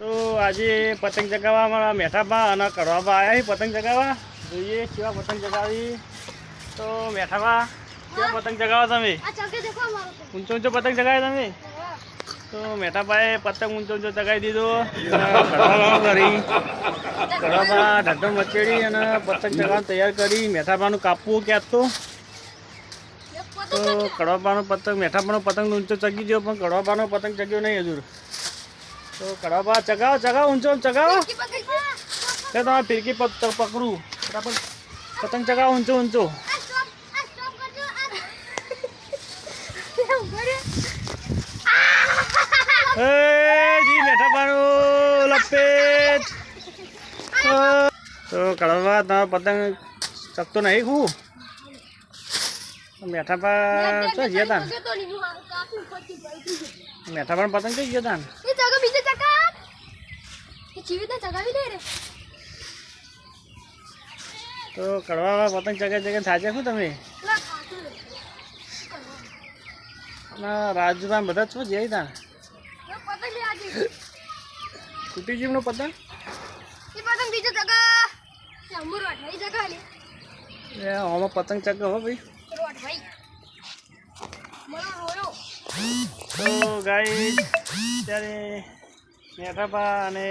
તો આજે પતંગ ચગાવવા અમારા મેઠાબા અને કડવાબા આવ્યા છે પતંગ ચગાવવા. જોઈએ કેવા પતંગ ચગાવી. તો મેઠાબા કેવા પતંગ ચગાવો તમે? ઊંચો ઊંચો પતંગ ચગાવ્યો તમે? તો મેઠાબાએ પતંગ ઊંચો ઊંચો ચગાવી દીધો. કરી કડવાબા ઢાઢો મચેડી અને પતંગ ચગાવવાનું તૈયાર કરી. મેઠાબાનું કાપવું ક્યાં તો? તો પતંગ કડવાબાનો પતંગ મેઠાબાનો પતંગ ઊંચો ચગી ગયો પણ કડવાબાનો પતંગ ચગ્યો નહીં હજુ તો કડવાબા ચગાવો ચગાવો ઊંચો ચગાવો. તે તમારે ફિરકી પકડું. બરાબર પતંગ ચગાવો ઊંચો ઊંચો આ સ્ટોપ આ સ્ટોપ કરજો આ ઉભરે એ જી મેઠાપાનું લપેટ. તો કડવા તમારો પતંગ ચકતો નહીં ખું મેઠાપા ચો ગયા તા મેઠાપા પતંગ કઈ ગયા તા તો કડવા પતંગ ચગે ચગે થાચે શું તમે? લા ખાતું રે અને રાજુભાઈ બધા છો જઈ તા તૂટી જીવનો પતંગ? એ પતંગ બીજો જગા એ અમુર વાટ જગા લે. એ આમાં પતંગ ચગે હો ભાઈ. રોટ ભાઈ. મને રોયો. તો ગાઈ ત્યારે મેઠાપા અને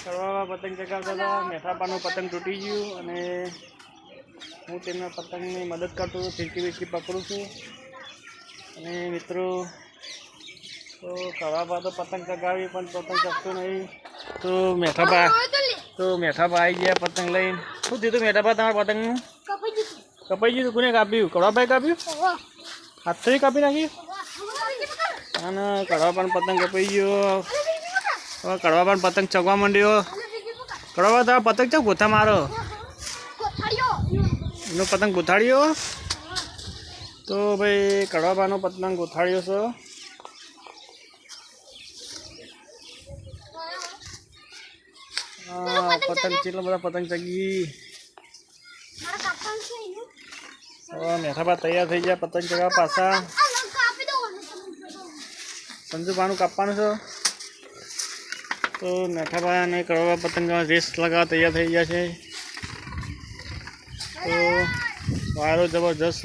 સરવાવા પતંગ ચગાવતા હતા. મેઠાપાનું પતંગ તૂટી ગયું અને હું તેમના પતંગની મદદ કરતો ફીરકી ફિરકી પકડું છું. અને મિત્રો તો કડવાપા તો પતંગ ચગાવી પણ પતંગ ચગતું નહીં. તો રોયો તો તો આવી ગયા પતંગ લઈને. શું થયું મેઠાપા તમારા પતંગનું? કપાઈ ગયું કોને કાપ્યું? કડવાભાઈ કાપ્યું? હાથ હાથથી કાપી નાખ્યું? અને કડવા પણ પતંગ કપાઈ ગયો. હવે કડવા પણ પતંગ ચગવા માંડ્યો. કડવા તારા પતંગ ચો ગોથા મારો? એનો પતંગ ગોથાડ્યો? તો ભાઈ કડવાબાનો પતંગ ગોથાડ્યો છે. હા પતંગ કેટલા બધા પતંગ ચગી મેઠાબા તૈયાર થઈ ગયા પતંગ ચગાવવા પાછા. સંજુબાનું કાપવાનું છે. તો મેઠાબા અને કડવા પતંગ રેસ લગાવવા તૈયાર થઈ ગયા છે. તો વાયરો જબરજસ્ત.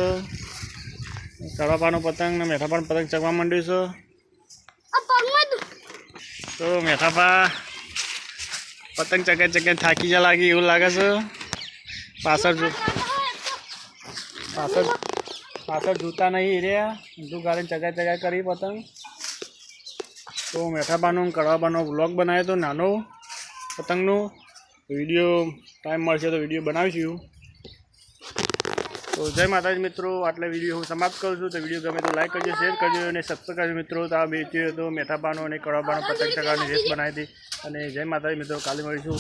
કડવાપાનું પતંગ ને મેઠાપાનો પતંગ ચગવા માંડ્યું છે. તો મેઠાપા પતંગ ચગે ચગે થાકી જા લાગી એવું લાગે છે. પાછળ જો પાછળ પાછળ જૂતા નહીં રહ્યા ઊંધું ગાડીને ચગા ચગા કરી પતંગ. તો મેઠાબાનો કડવાબાનો વ્લોગ બનાવ્યો હતો નાનો પતંગનો. વીડિયો ટાઈમ મળશે તો વીડિયો બનાવીશું. તો જય માતાજી મિત્રો, આટલા વીડિયો હું સમાપ્ત કરું છું. તો વીડિયો ગમે તો લાઈક કરજો શેર કરજો અને સબસ્ક્રાઈબ મિત્રો. તો આ બે હતું મેથાપાનો અને કડાપાનો પતંગ ચગાવવાની રેસ બનાવી હતી. અને જય માતાજી મિત્રો, કાલે મળીશું.